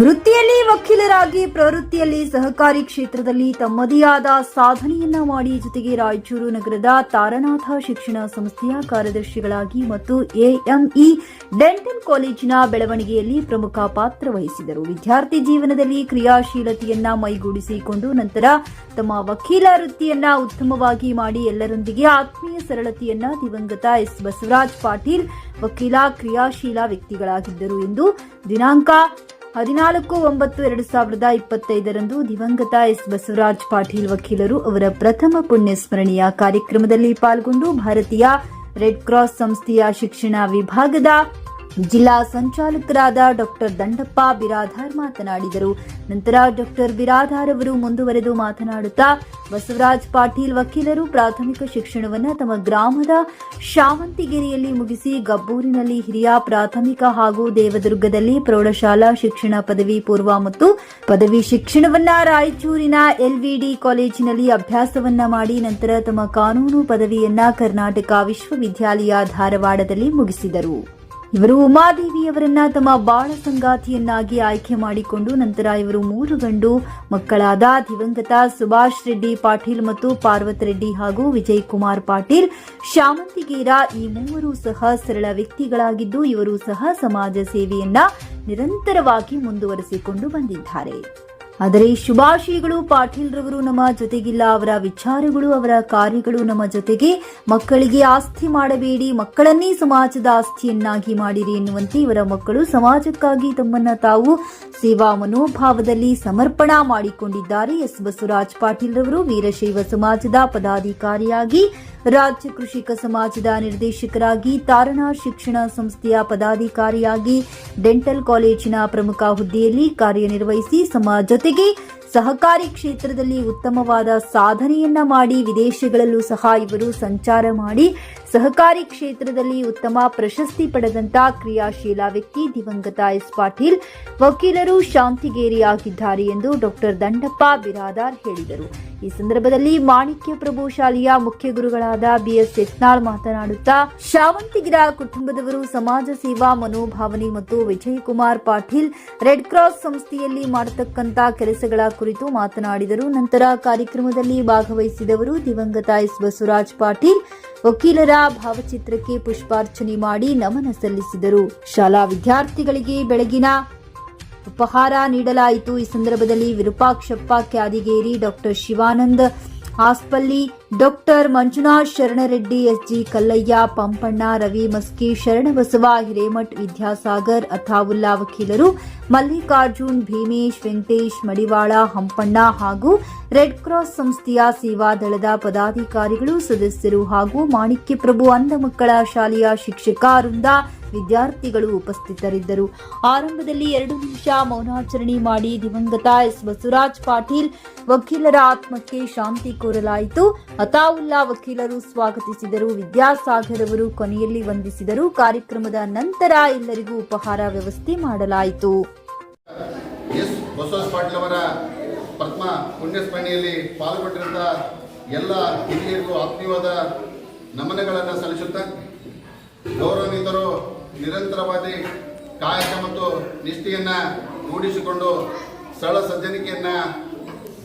ವೃತ್ತಿಯಲ್ಲಿ ವಕೀಲರಾಗಿ ಪ್ರವೃತ್ತಿಯಲ್ಲಿ ಸಹಕಾರಿ ಕ್ಷೇತ್ರದಲ್ಲಿ ತಮ್ಮದೇ ಆದ ಸಾಧನೆಯನ್ನ ಮಾಡಿ ಜೊತೆಗೆ ರಾಯಚೂರು ನಗರದ ತಾರನಾಥ ಶಿಕ್ಷಣ ಸಂಸ್ಥೆಯ ಕಾರ್ಯದರ್ಶಿಗಳಾಗಿ ಮತ್ತು ಎಎಂಇ ಡೆಂಟಲ್ ಕಾಲೇಜಿನ ಬೆಳವಣಿಗೆಯಲ್ಲಿ ಪ್ರಮುಖ ಪಾತ್ರ ವಹಿಸಿದರು. ವಿದ್ಯಾರ್ಥಿ ಜೀವನದಲ್ಲಿ ಕ್ರಿಯಾಶೀಲತೆಯನ್ನ ಮೈಗೂಡಿಸಿಕೊಂಡು ನಂತರ ತಮ್ಮ ವಕೀಲ ವೃತ್ತಿಯನ್ನ ಉತ್ತಮವಾಗಿ ಮಾಡಿ ಎಲ್ಲರೊಂದಿಗೆ ಆತ್ಮೀಯ ಸರಳತೆಯನ್ನ ದಿವಂಗತ ಎಸ್. ಬಸವರಾಜ್ ಪಾಟೀಲ್ ವಕೀಲ ಕ್ರಿಯಾಶೀಲ ವ್ಯಕ್ತಿಗಳಾಗಿದ್ದರು ಎಂದು ದಿನಾಂಕ ಹದಿನಾಲ್ಕು ಒಂಬತ್ತು ಎರಡು ಸಾವಿರದ ಇಪ್ಪತ್ತೈದರಂದು ದಿವಂಗತ ಎಸ್. ಬಸವರಾಜ್ ಪಾಟೀಲ್ ವಕೀಲರು ಅವರ ಪ್ರಥಮ ಪುಣ್ಯ ಸ್ಮರಣೆಯ ಕಾರ್ಯಕ್ರಮದಲ್ಲಿ ಪಾಲ್ಗೊಂಡು ಭಾರತೀಯ ರೆಡ್ ಕ್ರಾಸ್ ಸಂಸ್ಥೆಯ ಶಿಕ್ಷಣ ವಿಭಾಗದ ಜಿಲ್ಲಾ ಸಂಚಾಲಕರಾದ ಡಾಕ್ಟರ್ ದಂಡಪ್ಪ ಬಿರಾಧಾರ್ ಮಾತನಾಡಿದರು. ನಂತರ ಡಾಕ್ಟರ್ ಬಿರಾಧಾರ್ ಅವರು ಮುಂದುವರೆದು ಮಾತನಾಡುತ್ತಾ, ಬಸವರಾಜ್ ಪಾಟೀಲ್ ವಕೀಲರು ಪ್ರಾಥಮಿಕ ಶಿಕ್ಷಣವನ್ನು ತಮ್ಮ ಗ್ರಾಮದ ಶಾವಂತಿಗಿರಿಯಲ್ಲಿ ಮುಗಿಸಿ ಗಬ್ಬೂರಿನಲ್ಲಿ ಹಿರಿಯ ಪ್ರಾಥಮಿಕ ಹಾಗೂ ದೇವದುರ್ಗದಲ್ಲಿ ಪ್ರೌಢಶಾಲಾ ಶಿಕ್ಷಣ ಪದವಿ ಪೂರ್ವ ಮತ್ತು ಪದವಿ ಶಿಕ್ಷಣವನ್ನ ರಾಯಚೂರಿನ ಎಲ್ವಿಡಿ ಕಾಲೇಜಿನಲ್ಲಿ ಅಭ್ಯಾಸವನ್ನ ಮಾಡಿ ನಂತರ ತಮ್ಮ ಕಾನೂನು ಪದವಿಯನ್ನ ಕರ್ನಾಟಕ ವಿಶ್ವವಿದ್ಯಾಲಯ ಧಾರವಾಡದಲ್ಲಿ ಮುಗಿಸಿದರು. ಇವರು ಉಮಾದೇವಿಯವರನ್ನ ತಮ್ಮ ಬಾಳ ಸಂಗಾತಿಯನ್ನಾಗಿ ಆಯ್ಕೆ ಮಾಡಿಕೊಂಡು ನಂತರ ಇವರು ಮೂರು ಗಂಡು ಮಕ್ಕಳಾದ ದಿವಂಗತ ಸುಭಾಷ್ ರೆಡ್ಡಿ ಪಾಟೀಲ್ ಮತ್ತು ಪಾರ್ವತ್ ರೆಡ್ಡಿ ಹಾಗೂ ವಿಜಯ್ ಕುಮಾರ್ ಪಾಟೀಲ್. ಶಾಮಂತಿಗೇರ ಈ ಮೂವರು ಸಹ ಸರಳ ವ್ಯಕ್ತಿಗಳಾಗಿದ್ದು ಇವರು ಸಹ ಸಮಾಜ ಸೇವೆಯನ್ನ ನಿರಂತರವಾಗಿ ಮುಂದುವರೆಸಿಕೊಂಡು ಬಂದಿದ್ದಾರೆ. ಆದರೆ ಶುಭಾಶಯಗಳು ಪಾಟೀಲ್ ರವರು ನಮ್ಮ ಜೊತೆಗಿಲ್ಲ, ಅವರ ವಿಚಾರಗಳು, ಅವರ ಕಾರ್ಯಗಳು ನಮ್ಮ ಜೊತೆಗೆ. ಮಕ್ಕಳಿಗೆ ಆಸ್ತಿ ಮಾಡಬೇಡಿ, ಮಕ್ಕಳನ್ನೇ ಸಮಾಜದ ಆಸ್ತಿಯನ್ನಾಗಿ ಮಾಡಿರಿ ಎನ್ನುವಂತೆ ಇವರ ಮಕ್ಕಳು ಸಮಾಜಕ್ಕಾಗಿ ತಮ್ಮನ್ನ ತಾವು ಸೇವಾ ಮನೋಭಾವದಲ್ಲಿ ಸಮರ್ಪಣಾ ಮಾಡಿಕೊಂಡಿದ್ದಾರೆ. ಎಸ್ ಬಸವರಾಜ್ ಪಾಟೀಲ್ ರವರು ವೀರಶೈವ ಸಮಾಜದ ಪದಾಧಿಕಾರಿಯಾಗಿ, ರಾಜ್ಯ ಕೃಷಿಕ ಸಮಾಜದ ನಿರ್ದೇಶಕರಾಗಿ, ತಾರಣಾ ಶಿಕ್ಷಣ ಸಂಸ್ಥೆಯ ಪದಾಧಿಕಾರಿಯಾಗಿ, ಡೆಂಟಲ್ ಕಾಲೇಜಿನ ಪ್ರಮುಖ ಹುದ್ದೆಯಲ್ಲಿ ಕಾರ್ಯನಿರ್ವಹಿಸಿ ಸಮ ಜೊತೆಗೆ ಸಹಕಾರಿ ಕ್ಷೇತ್ರದಲ್ಲಿ ಉತ್ತಮವಾದ ಸಾಧನೆಯನ್ನ ಮಾಡಿ ವಿದೇಶಗಳಲ್ಲೂ ಸಹ ಇವರು ಸಂಚಾರ ಮಾಡಿ ಸಹಕಾರಿ ಕ್ಷೇತ್ರದಲ್ಲಿ ಉತ್ತಮ ಪ್ರಶಸ್ತಿ ಪಡೆದಂತ ಕ್ರಿಯಾಶೀಲ ವ್ಯಕ್ತಿ ದಿವಂಗತ ಎಸ್ ಪಾಟೀಲ್. ವಕೀಲರು ಶಾಂತಿಗೇರಿಯಾಗಿದ್ದಾರೆ ಎಂದು ಡಾಕ್ಟರ್ ದಂಡಪ್ಪ ಬಿರಾದಾರ್ ಹೇಳಿದರು. ಈ ಸಂದರ್ಭದಲ್ಲಿ ಮಾಣಿಕ್ಯ ಪ್ರಭು ಶಾಲೆಯ ಮುಖ್ಯ ಗುರುಗಳಾದ ಬಿಎಸ್ ಯತ್ನಾಳ್ ಮಾತನಾಡುತ್ತಾ ಶಾವಂತಿಗಿರ ಕುಟುಂಬದವರು ಸಮಾಜ ಸೇವಾ ಮನೋಭಾವನೆ ಮತ್ತು ವಿಜಯ್ ಕುಮಾರ್ ಪಾಟೀಲ್ ರೆಡ್ ಕ್ರಾಸ್ ಸಂಸ್ಥೆಯಲ್ಲಿ ಮಾಡತಕ್ಕಂತ ಕೆಲಸಗಳ ಕುರಿತು ಮಾತನಾಡಿದರು. ನಂತರ ಕಾರ್ಯಕ್ರಮದಲ್ಲಿ ಭಾಗವಹಿಸಿದವರು ದಿವಂಗತ ಎಸ್ ಬಸವರಾಜ್ ಪಾಟೀಲ್. ವಕೀಲರ ಭಾವಚಿತ್ರಕ್ಕೆ ಪುಷ್ಪಾರ್ಚನೆ ಮಾಡಿ ನಮನ ಸಲ್ಲಿಸಿದರು. ಶಾಲಾ ವಿದ್ಯಾರ್ಥಿಗಳಿಗೆ ಬೆಳಗಿನ ಉಪಹಾರ ನೀಡಲಾಯಿತು. ಈ ಸಂದರ್ಭದಲ್ಲಿ Virupakshappa Kyadigeri doctor Shivanand Aspalli doctor Manjunath Sharanareddy, S G Kallayya, Pampanna, Ravi Maski, Sharanabasava, Hiremath, Vidyasagar, Athaulla ವಕೀಲರು, ಮಲ್ಲಿಕಾರ್ಜುನ್, ಭೀಮೇಶ್, ವೆಂಕಟೇಶ್, ಮಡಿವಾಳ, ಹಂಪಣ್ಣ ಹಾಗೂ ರೆಡ್ ಕ್ರಾಸ್ ಸಂಸ್ಥೆಯ ಸೇವಾದಳದ ಪದಾಧಿಕಾರಿಗಳು, ಸದಸ್ಯರು ಹಾಗೂ ಮಾಣಿಕ್ಯ ಪ್ರಭು ಅಂಧ ಮಕ್ಕಳ ಶಾಲೆಯ ಶಿಕ್ಷಕ ವೃಂದ ವಿದ್ಯಾರ್ಥಿಗಳು ಉಪಸ್ಥಿತರಿದ್ದರು. ಆರಂಭದಲ್ಲಿ ಎರಡು ನಿಮಿಷ ಮೌನಾಚರಣೆ ಮಾಡಿ ದಿವಂಗತ ಎಸ್. ಬಸವರಾಜ್ ಪಾಟೀಲ್ ವಕೀಲರ ಆತ್ಮಕ್ಕೆ ಶಾಂತಿ ಕೋರಲಾಯಿತು. ಅತಾವುಲ್ಲಾ ವಕೀಲರು ಸ್ವಾಗತಿಸಿದರು. ವಿದ್ಯಾಸಾಗರ್ ಅವರು ಕೊನೆಯಲ್ಲಿ ವಂದಿಸಿದರು. ಕಾರ್ಯಕ್ರಮದ ನಂತರ ಎಲ್ಲರಿಗೂ ಉಪಹಾರ ವ್ಯವಸ್ಥೆ ಮಾಡಲಾಯಿತು. ಎಸ್. ಬಸವರಾಜ್ ಪಾಟೀಲ್ ಅವರ ಪದ್ಮ ಪುಣ್ಯಸ್ಮರಣೆಯಲ್ಲಿ ಪಾಲ್ಗೊಂಡಿರುವ ಎಲ್ಲ ಹಿರಿಯರಿಗೂ ಆತ್ಮೀಯವಾದ ನಮನಗಳನ್ನು ಸಲ್ಲಿಸುತ್ತಾ ಗೌರವಾನ್ವಿತರು ನಿರಂತರವಾಗಿ ಕಾಯಕ ಮತ್ತು ನಿಷ್ಠೆಯನ್ನು ರೂಢಿಸಿಕೊಂಡು ಸರಳ ಸಜ್ಜನಿಕೆಯನ್ನು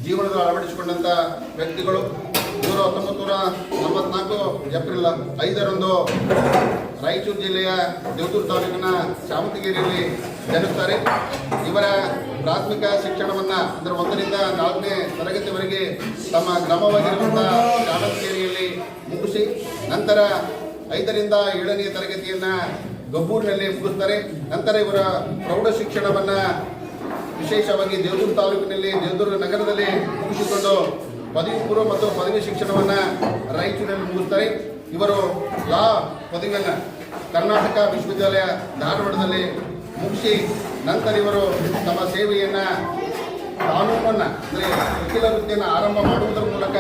ಜೀವನದಲ್ಲಿ ಅಳವಡಿಸಿಕೊಂಡಂಥ ವ್ಯಕ್ತಿಗಳು ಇವರು ಹತ್ತೊಂಬತ್ತು ನೂರ ನಲವತ್ನಾಲ್ಕು ಏಪ್ರಿಲ್ ಐದರಂದು ರಾಯಚೂರು ಜಿಲ್ಲೆಯ ದೇವದೂರು ತಾಲೂಕಿನ ಶಾಮತಿಗೇರಿಯಲ್ಲಿ ಜನಿಸ್ತಾರೆ. ಇವರ ಪ್ರಾಥಮಿಕ ಶಿಕ್ಷಣವನ್ನು ಅಂದರೆ ಒಂದರಿಂದ ನಾಲ್ಕನೇ ತರಗತಿವರೆಗೆ ತಮ್ಮ ಗ್ರಾಮವಾಗಿರುವಂಥ ಶಾಮತಿಗೇರಿಯಲ್ಲಿ ಮುಗಿಸಿ ನಂತರ ಐದರಿಂದ ಏಳನೇ ತರಗತಿಯನ್ನು ಗಬ್ಬೂರಿನಲ್ಲಿ ಮುಗಿಸ್ತಾರೆ. ನಂತರ ಇವರ ಪ್ರೌಢ ಶಿಕ್ಷಣವನ್ನು ವಿಶೇಷವಾಗಿ ದೇವದುರ್ಗ ತಾಲೂಕಿನಲ್ಲಿ ದೇವದುರ್ಗ ನಗರದಲ್ಲಿ ಮುಗಿಸಿಕೊಂಡು ಪದವಿ ಪೂರ್ವ ಮತ್ತು ಪದವಿ ಶಿಕ್ಷಣವನ್ನು ರಾಯಚೂರಿನಲ್ಲಿ ಮುಗಿಸ್ತಾರೆ. ಇವರು ಲಾ ಪದವಿಯನ್ನು ಕರ್ನಾಟಕ ವಿಶ್ವವಿದ್ಯಾಲಯ ಧಾರವಾಡದಲ್ಲಿ ಮುಗಿಸಿ ನಂತರ ಇವರು ತಮ್ಮ ಸೇವೆಯನ್ನು ಕಾನೂನನ್ನು, ಅಂದರೆ ವಕೀಲ ವೃತ್ತಿಯನ್ನು ಆರಂಭ ಮಾಡುವುದರ ಮೂಲಕ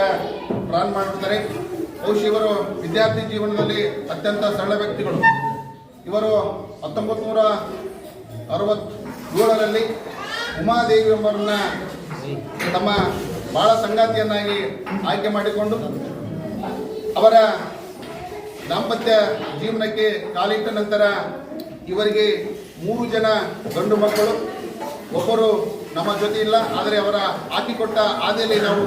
ಪ್ರಾರಂಭ ಮಾಡುತ್ತಾರೆ. ಬಹುಶಃ ಇವರು ವಿದ್ಯಾರ್ಥಿ ಜೀವನದಲ್ಲಿ ಅತ್ಯಂತ ಸರಳ ವ್ಯಕ್ತಿಗಳು. ಇವರು ಹತ್ತೊಂಬತ್ತು ನೂರ ಅರವತ್ತೇಳರಲ್ಲಿ ಉಮಾದೇವಿ ಎಂಬರನ್ನ ತಮ್ಮ ಬಾಳ ಸಂಗಾತಿಯನ್ನಾಗಿ ಆಯ್ಕೆ ಮಾಡಿಕೊಂಡು ಅವರ ದಾಂಪತ್ಯ ಜೀವನಕ್ಕೆ ಕಾಲಿಟ್ಟ ನಂತರ ಇವರಿಗೆ ಮೂರು ಜನ ಗಂಡು ಮಕ್ಕಳು. ಒಬ್ಬರು ನಮ್ಮ ಜೊತೆ ಇಲ್ಲ, ಆದರೆ ಅವರ ಹಾಕಿಕೊಟ್ಟ ಆದಿಯಲ್ಲಿ ನಾವು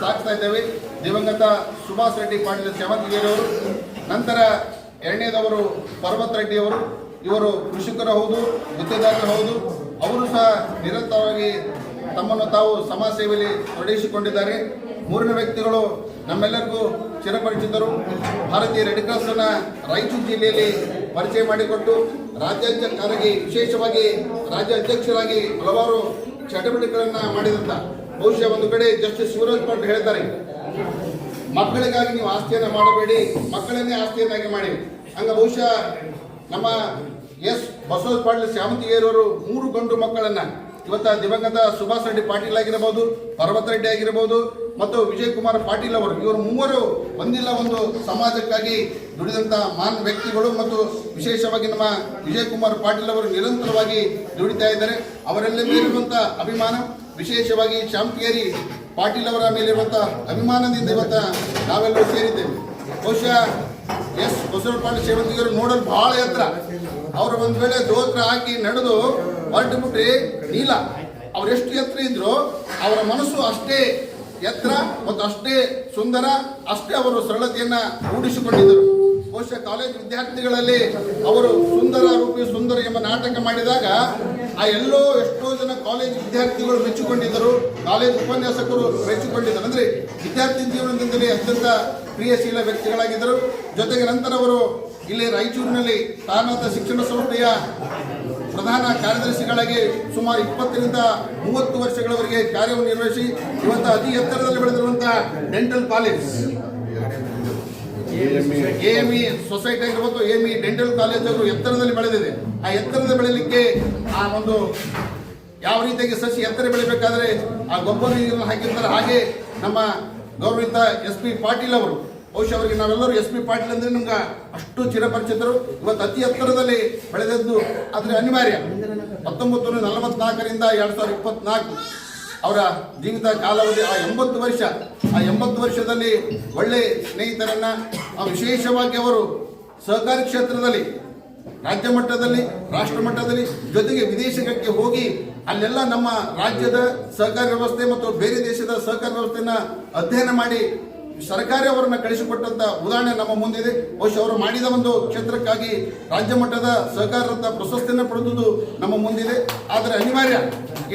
ಸಾಕ್ತಾ ಇದ್ದೇವೆ. ದಿವಂಗತ ಸುಭಾಷ್ ರೆಡ್ಡಿ ಪಾಟೀಲ್ ಸೇವಂತಿಗೆಯವರು ನಂತರ ಎರಡನೇದವರು ಪರ್ವತ್ ರೆಡ್ಡಿಯವರು, ಇವರು ಕೃಷಿಕರು ಹೌದು ಗುತ್ತಿದಾರರು ಹೌದು, ಅವರು ಸಹ ನಿರಂತರವಾಗಿ ತಮ್ಮನ್ನು ತಾವು ಸಮಾಜ ಸೇವೆಯಲ್ಲಿ ತೊಡಗಿಸಿಕೊಂಡಿದ್ದಾರೆ. ಮೂರನೇ ವ್ಯಕ್ತಿಗಳು ನಮ್ಮೆಲ್ಲರಿಗೂ ಚಿರಪರಿಚಿತರು. ಭಾರತೀಯ ರೆಡ್ ಕ್ರಾಸ್ನ ರಾಯಚೂರು ಜಿಲ್ಲೆಯಲ್ಲಿ ಪರಿಚಯ ಮಾಡಿಕೊಟ್ಟು ರಾಜ್ಯಾಧ್ಯಕ್ಷರಾಗಿ ವಿಶೇಷವಾಗಿ ರಾಜ್ಯ ಅಧ್ಯಕ್ಷರಾಗಿ ಹಲವಾರು ಚಟುವಟಿಕೆಗಳನ್ನು ಮಾಡಿದಂಥ ಬಹುಶಃ ಒಂದು ಕಡೆ ಜಸ್ಟಿಸ್ ಶಿವರಾಜ್ ಪಾಟೀಲ್ ಹೇಳ್ತಾರೆ, ಮಕ್ಕಳಿಗಾಗಿ ನೀವು ಆಸ್ತಿಯನ್ನು ಮಾಡಬೇಡಿ, ಮಕ್ಕಳನ್ನೇ ಆಸ್ತಿಯನ್ನಾಗಿ ಮಾಡಿ. ಹಂಗ ಬಹುಶಃ ನಮ್ಮ ಎಸ್ ಬಸವರಾಜ ಪಾಟೀಲ್ ಶ್ಯಾಮಂತಿಗೇರವರು ಮೂರು ಗಂಡು ಮಕ್ಕಳನ್ನ ಇವತ್ತ ದಿವಂಗತ ಸುಭಾಷ್ ರೆಡ್ಡಿ ಪಾಟೀಲ್ ಆಗಿರಬಹುದು ಪರ್ವತ ರೆಡ್ಡಿ ಆಗಿರಬಹುದು ಮತ್ತು ವಿಜಯ್ ಕುಮಾರ್ ಪಾಟೀಲ್ ಅವರು, ಇವರು ಮೂವರು ಒಂದಿಲ್ಲ ಒಂದು ಸಮಾಜಕ್ಕಾಗಿ ದುಡಿದಂತ ಮಾನ್ ವ್ಯಕ್ತಿಗಳು ಮತ್ತು ವಿಶೇಷವಾಗಿ ನಮ್ಮ ವಿಜಯ್ ಕುಮಾರ್ ಪಾಟೀಲ್ ಅವರು ನಿರಂತರವಾಗಿ ದುಡಿತಾ ಇದ್ದಾರೆ. ಅವರೆಲ್ಲ ಮೇಲಿರುವಂತಹ ಅಭಿಮಾನ, ವಿಶೇಷವಾಗಿ ಶ್ಯಾಮಕೇರಿ ಪಾಟೀಲ್ ಅವರ ಮೇಲಿರುವಂಥ ಅಭಿಮಾನದಿಂದ ಇವತ್ತ ನಾವೆಲ್ಲರೂ ಸೇರಿದ್ದೇವೆ. ಬಹುಶಃ ಎಸ್ ಬಸವರ ಪಾಟೀಲ್ ಸೇವಂತಿಗರು ನೋಡಲು ಬಹಳ ಎತ್ತರ. ಅವರು ಒಂದ್ ವೇಳೆ ದೋತ್ರ ಹಾಕಿ ನಡೆದು ಹೊರಟು ಬಿಟ್ರಿ ನೀಲ. ಅವ್ರು ಎಷ್ಟು ಎತ್ತರ ಇದ್ರು, ಅವರ ಮನಸ್ಸು ಅಷ್ಟೇ ಎತ್ತರ ಮತ್ತು ಅಷ್ಟೇ ಸುಂದರ, ಅಷ್ಟೇ ಅವರು ಸರಳತೆಯನ್ನ ರೂಢಿಸಿಕೊಂಡಿದ್ದರು. ಬಹುಶಃ ಕಾಲೇಜ್ ವಿದ್ಯಾರ್ಥಿಗಳಲ್ಲಿ ಅವರು ಸುಂದರ ರೂಪಿ, ಸುಂದರ ಎಂಬ ನಾಟಕ ಮಾಡಿದಾಗ ಆ ಎಲ್ಲೋ ಎಷ್ಟೋ ಜನ ಕಾಲೇಜ್ ವಿದ್ಯಾರ್ಥಿಗಳು ಮೆಚ್ಚಿಕೊಂಡಿದ್ದರು. ಕಾಲೇಜ್ ಉಪನ್ಯಾಸಕರು ಮೆಚ್ಚಿಕೊಂಡಿದ್ದರು. ಅಂದ್ರೆ ವಿದ್ಯಾರ್ಥಿ ಜೀವನದಿಂದಲೇ ಅತ್ಯಂತ ಕ್ರಿಯಾಶೀಲ ವ್ಯಕ್ತಿಗಳಾಗಿದ್ದರು. ಜೊತೆಗೆ ನಂತರ ಅವರು ಇಲ್ಲಿ ರಾಯಚೂರಿನಲ್ಲಿ ತಾನಾಥ ಶಿಕ್ಷಣ ಸಂಸ್ಥೆಯ ಪ್ರಧಾನ ಕಾರ್ಯದರ್ಶಿಗಳಾಗಿ ಸುಮಾರು ಇಪ್ಪತ್ತರಿಂದ ಮೂವತ್ತು ವರ್ಷಗಳವರೆಗೆ ಕಾರ್ಯವನ್ನು ನಿರ್ವಹಿಸಿ ಇವತ್ತು ಅತಿ ಎತ್ತರದಲ್ಲಿ ಬೆಳೆದಿರುವಂತಹ ಡೆಂಟಲ್ ಕಾಲೇಜ್. ಎಮಿ ಸೊಸೈಟಿ ಆಗಿರ್ಬೋದು ಎಮಿ ಡೆಂಟಲ್ ಕಾಲೇಜ್ ಅವರು ಎತ್ತರದಲ್ಲಿ ಬೆಳೆದಿದೆ. ಆ ಎತ್ತರದ ಬೆಳೆಯಲಿಕ್ಕೆ ಆ ಒಂದು ಯಾವ ರೀತಿಯಾಗಿ ಸಸಿ ಎತ್ತರ ಬೆಳಿಬೇಕಾದ್ರೆ ಆ ಗೊಬ್ಬರ ನೀರನ್ನು ಹಾಕಿರ್ತಾರೆ. ಹಾಗೆ ನಮ್ಮ ಗೌರವಿತ ಎಸ್ ಪಿ ಪಾಟೀಲ್ ಅವರು ಬಹುಶಃ ಅವರಿಗೆ ನಾವೆಲ್ಲರೂ ಎಸ್ ಪಿ ಪಾಟೀಲ್ ಅಂದ್ರೆ ನಮ್ಗೆ ಅಷ್ಟು ಚಿರಪರಿಚಿತರು. ಇವತ್ತು ಅತಿ ಎತ್ತರದಲ್ಲಿ ಬೆಳೆದದ್ದು ಆದರೆ ಅನಿವಾರ್ಯ. ಹತ್ತೊಂಬತ್ತು ನೂರ ನಲವತ್ನಾಲ್ಕರಿಂದ ಎರಡ್ ಸಾವಿರದ ಇಪ್ಪತ್ನಾಲ್ಕು ಅವರ ಜೀವಿತ ಕಾಲಾವಧಿ ಆ ಎಂಬತ್ತು ವರ್ಷ. ಆ ಎಂಬತ್ತು ವರ್ಷದಲ್ಲಿ ಒಳ್ಳೆ ಸ್ನೇಹಿತರನ್ನ, ಆ ವಿಶೇಷವಾಗಿ ಅವರು ಸಹಕಾರಿ ಕ್ಷೇತ್ರದಲ್ಲಿ, ರಾಜ್ಯ ಮಟ್ಟದಲ್ಲಿ, ರಾಷ್ಟ್ರ ಮಟ್ಟದಲ್ಲಿ, ಜೊತೆಗೆ ವಿದೇಶಕ್ಕೆ ಹೋಗಿ ಅಲ್ಲೆಲ್ಲ ನಮ್ಮ ರಾಜ್ಯದ ಸಹಕಾರಿ ವ್ಯವಸ್ಥೆ ಮತ್ತು ಬೇರೆ ದೇಶದ ಸಹಕಾರ ವ್ಯವಸ್ಥೆಯನ್ನು ಅಧ್ಯಯನ ಮಾಡಿ ಸರ್ಕಾರ ಅವರನ್ನ ಕಳಿಸಿಕೊಟ್ಟಂತ ಉದಾಹರಣೆ ನಮ್ಮ ಮುಂದಿದೆ. ಬಹುಶಃ ಅವರು ಮಾಡಿದ ಒಂದು ಕ್ಷೇತ್ರಕ್ಕಾಗಿ ರಾಜ್ಯ ಮಟ್ಟದ ಸಹಕಾರ ರತ್ನ ಪ್ರಶಸ್ತಿಯನ್ನು ಪಡೆದುದು ನಮ್ಮ ಮುಂದಿದೆ. ಆದರೆ ಅನಿವಾರ್ಯ,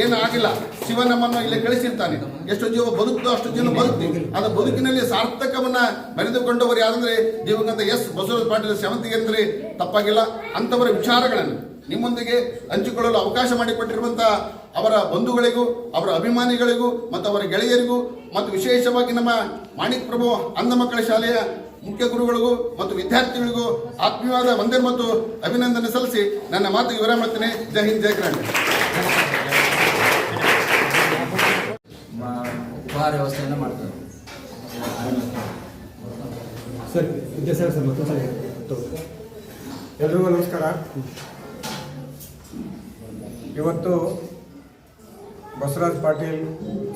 ಏನು ಆಗಿಲ್ಲ. ಶಿವ ನಮ್ಮನ್ನು ಇಲ್ಲಿ ಕಳಿಸಿರ್ತಾನೆ. ಎಷ್ಟು ಜೀವ ಬದುಕ್ತು ಅಷ್ಟು ಜೀವ ಬದುಕ್ತಿ. ಅದ ಬದುಕಿನಲ್ಲಿ ಸಾರ್ಥಕವನ್ನ ಬರೆದುಕೊಂಡವರು ಯಾರಂದ್ರೆ ದಿವಂಗತ ಎಸ್ ಬಸವರಾಜ ಪಾಟೀಲ್ ಸೇವಂತಿಗೆ ಅಂದ್ರೆ ತಪ್ಪಾಗಿಲ್ಲ. ಅಂತವರ ವಿಚಾರಗಳನ್ನು ನಿಮ್ಮೊಂದಿಗೆ ಹಂಚಿಕೊಳ್ಳಲು ಅವಕಾಶ ಮಾಡಿಕೊಟ್ಟಿರುವಂಥ ಅವರ ಬಂಧುಗಳಿಗೂ ಅವರ ಅಭಿಮಾನಿಗಳಿಗೂ ಮತ್ತು ಅವರ ಗೆಳೆಯರಿಗೂ ಮತ್ತು ವಿಶೇಷವಾಗಿ ನಮ್ಮ ಮಾಣಿಕ್ ಪ್ರಭು ಅಂಧ ಮಕ್ಕಳ ಶಾಲೆಯ ಮುಖ್ಯ ಗುರುಗಳಿಗೂ ಮತ್ತು ವಿದ್ಯಾರ್ಥಿಗಳಿಗೂ ಆತ್ಮೀಯವಾದ ವಂದನೆ ಮತ್ತು ಅಭಿನಂದನೆ ಸಲ್ಲಿಸಿ ನನ್ನ ಮಾತಿಗೆ ವಿವರ ಮಾಡ್ತೇನೆ. ಜೈ ಹಿಂದ್ ಜೈ ಕರ್ನಾಟಕ. ಮ- ಉಪಹಾರ ವ್ಯವಸ್ಥೆಯನ್ನು ಮಾಡ್ತಾರೆ. ಸರ್ ಮತ್ತೊಂದು ನಮಸ್ಕಾರ. ಇವತ್ತು ಬಸವರಾಜ್ ಪಾಟೀಲ್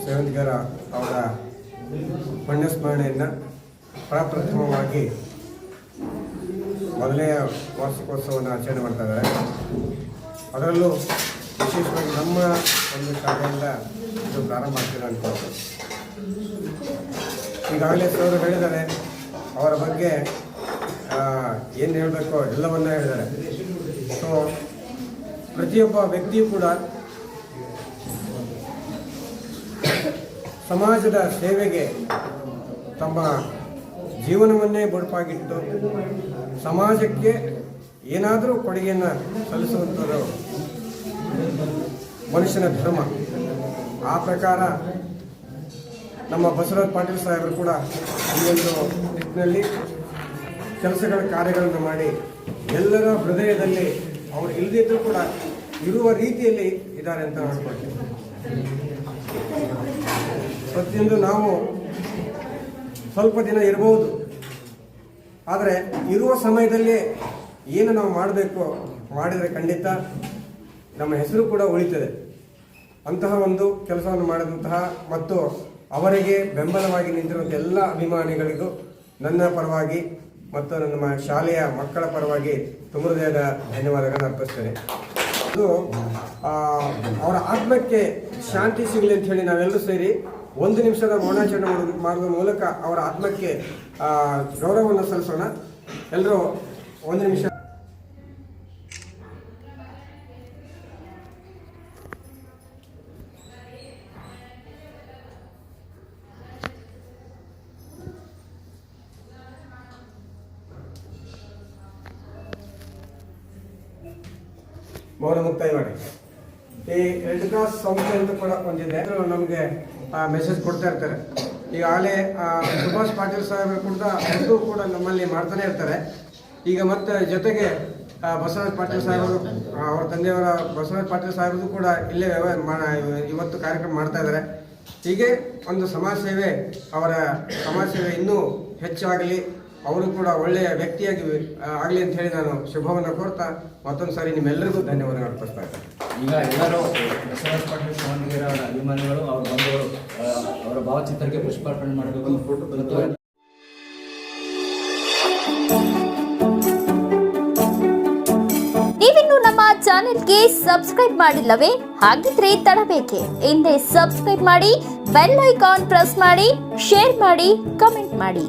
ಸೇವಂತಿಗರ ಅವರ ಪುಣ್ಯಸ್ಮರಣೆಯನ್ನು ಪ್ರಪ್ರಥಮವಾಗಿ ಮೊದಲನೆಯ ವಾರ್ಷಿಕೋತ್ಸವವನ್ನು ಆಚರಣೆ ಮಾಡ್ತಾ ಇದ್ದಾರೆ. ಅದರಲ್ಲೂ ವಿಶೇಷವಾಗಿ ನಮ್ಮ ಒಂದು ಶಾಲೆಯಿಂದ ಇದು ಪ್ರಾರಂಭ ಆಗ್ತಿದೆ ಅಂತ ಈಗಾಗಲೇ ಸರ್ ಹೇಳಿದ್ದಾರೆ, ಅವರ ಬಗ್ಗೆ ಏನು ಹೇಳಬೇಕು ಎಲ್ಲವನ್ನ ಹೇಳಿದ್ದಾರೆ. ಸೊ ಪ್ರತಿಯೊಬ್ಬ ವ್ಯಕ್ತಿಯೂ ಕೂಡ ಸಮಾಜದ ಸೇವೆಗೆ ತಮ್ಮ ಜೀವನವನ್ನೇ ಬಡಪಾಗಿಟ್ಟು ಸಮಾಜಕ್ಕೆ ಏನಾದರೂ ಕೊಡುಗೆಯನ್ನು ಸಲ್ಲಿಸುವಂಥದ್ದು ಮನುಷ್ಯನ ಧರ್ಮ. ಆ ಪ್ರಕಾರ ನಮ್ಮ ಬಸವರಾಜ್ ಪಾಟೀಲ್ ಸಾಹೇಬರು ಕೂಡ ಈ ಒಂದು ನಿಟ್ಟಿನಲ್ಲಿ ಕೆಲಸಗಳ ಕಾರ್ಯಗಳನ್ನು ಮಾಡಿ ಎಲ್ಲರ ಹೃದಯದಲ್ಲಿ ಅವರು ಇಲ್ಲದಿದ್ದರೂ ಕೂಡ ಇರುವ ರೀತಿಯಲ್ಲಿ ಇದ್ದಾರೆ ಅಂತ ಹೇಳ್ಕೊಳ್ತೀವಿ ಪ್ರತಿಯೊಂದು ನಾವು ಸ್ವಲ್ಪ ದಿನ ಇರಬಹುದು ಆದರೆ ಇರುವ ಸಮಯದಲ್ಲಿ ಏನು ನಾವು ಮಾಡಬೇಕು ಮಾಡಿದರೆ ಖಂಡಿತ ನಮ್ಮ ಹೆಸರು ಕೂಡ ಉಳಿತದೆ. ಅಂತಹ ಒಂದು ಕೆಲಸವನ್ನು ಮಾಡಿದಂತಹ ಮತ್ತು ಅವರಿಗೆ ಬೆಂಬಲವಾಗಿ ನಿಂತಿರುವಂಥ ಎಲ್ಲ ಅಭಿಮಾನಿಗಳಿಗೂ ನನ್ನ ಪರವಾಗಿ ಮತ್ತು ನಮ್ಮ ಶಾಲೆಯ ಮಕ್ಕಳ ಪರವಾಗಿ ತುಂಬ ಹೃದಯದ ಧನ್ಯವಾದಗಳನ್ನು ಅರ್ಪಿಸ್ತೇನೆ. ಅದು ಅವರ ಆತ್ಮಕ್ಕೆ ಶಾಂತಿ ಸಿಗಲಿ ಅಂತ ಹೇಳಿ ನಾವೆಲ್ಲರೂ ಸೇರಿ ಒಂದು ನಿಮಿಷದ ಮೌನಾಚರಣೆ ಮಾಡೋದು, ಮಾಡುವ ಮೂಲಕ ಅವರ ಆತ್ಮಕ್ಕೆ ಗೌರವವನ್ನು ಸಲ್ಲಿಸೋಣ. ಎಲ್ಲರೂ ಒಂದು ನಿಮಿಷ ಮೌನ ಮುಕ್ತಾಯ ಮಾಡಿ ಈ ರೆಡ್ ಕ್ರಾಸ್ ಸಂಸ್ಥೆ ಅಂತ ಕೂಡ ಒಂದಿದೆ. ನಮಗೆ ಮೆಸೇಜ್ ಕೊಡ್ತಾ ಇರ್ತಾರೆ. ಈಗಾಗಲೇ ಆಲೆ ಸುಭಾಷ್ ಪಾಟೀಲ್ ಸಾಹೇಬರು ಕೂಡ ಅದು ಕೂಡ ನಮ್ಮಲ್ಲಿ ಮಾಡ್ತಾನೆ ಇರ್ತಾರೆ. ಈಗ ಮತ್ತೆ ಜೊತೆಗೆ ಬಸವರಾಜ್ ಪಾಟೀಲ್ ಸಾಹೇಬರು ಅವ್ರ ತಂದೆಯವರ ಬಸವರಾಜ್ ಪಾಟೀಲ್ ಸಾಹೇಬರು ಕೂಡ ಇಲ್ಲೇ ಇವತ್ತು ಕಾರ್ಯಕ್ರಮ ಮಾಡ್ತಾ ಇದ್ದಾರೆ. ಹೀಗೆ ಒಂದು ಸಮಾಜ ಸೇವೆ, ಅವರ ಸಮಾಜ ಸೇವೆ ಇನ್ನೂ ಹೆಚ್ಚಾಗಲಿ. ಅವರು ಕೂಡ ಒಳ್ಳೆಯ ವ್ಯಕ್ತಿಯಾಗಿ ಆಗಲಿ ಅಂತ ಹೇಳಿ ನಾನು ಶುಭವನ್ನು ಕೋರ್ತಾ ಮತ್ತೊಂದು ಸಾರಿ ನಿಮ್ಮೆಲ್ಲರಿಗೂ ಧನ್ಯವಾದಗಳು ಅರ್ಪಿಸ್ತಾ ಇದ್ದೇನೆ. ಈಗ ಎಲ್ಲರೂ ಬಸವರಾಜ ಪಾಟೀಲ್ ಅವರ ಅಭಿಮಾನಿಗಳು ಅವರ ಬಂಧುಗಳು ಅವರ ಭಾವಚಿತ್ರಕ್ಕೆ ಪುಷ್ಪಾರ್ಪಣೆ ಮಾಡಬೇಕು ಫೋಟೋ ನೀವಿನ್ನು ನಮ್ಮ ಚಾನೆಲ್ಗೆ ಸಬ್ಸ್ಕ್ರೈಬ್ ಮಾಡಿಲ್ಲವೇ? ಹಾಗಿದ್ರೆ ತಡಬೇಕೆ. ಹಿಂದೆ ಸಬ್ಸ್ಕ್ರೈಬ್ ಮಾಡಿ ಬೆಲ್ ಐಕಾನ್ ಪ್ರೆಸ್ ಮಾಡಿ ಶೇರ್ ಮಾಡಿ ಕಮೆಂಟ್ ಮಾಡಿ.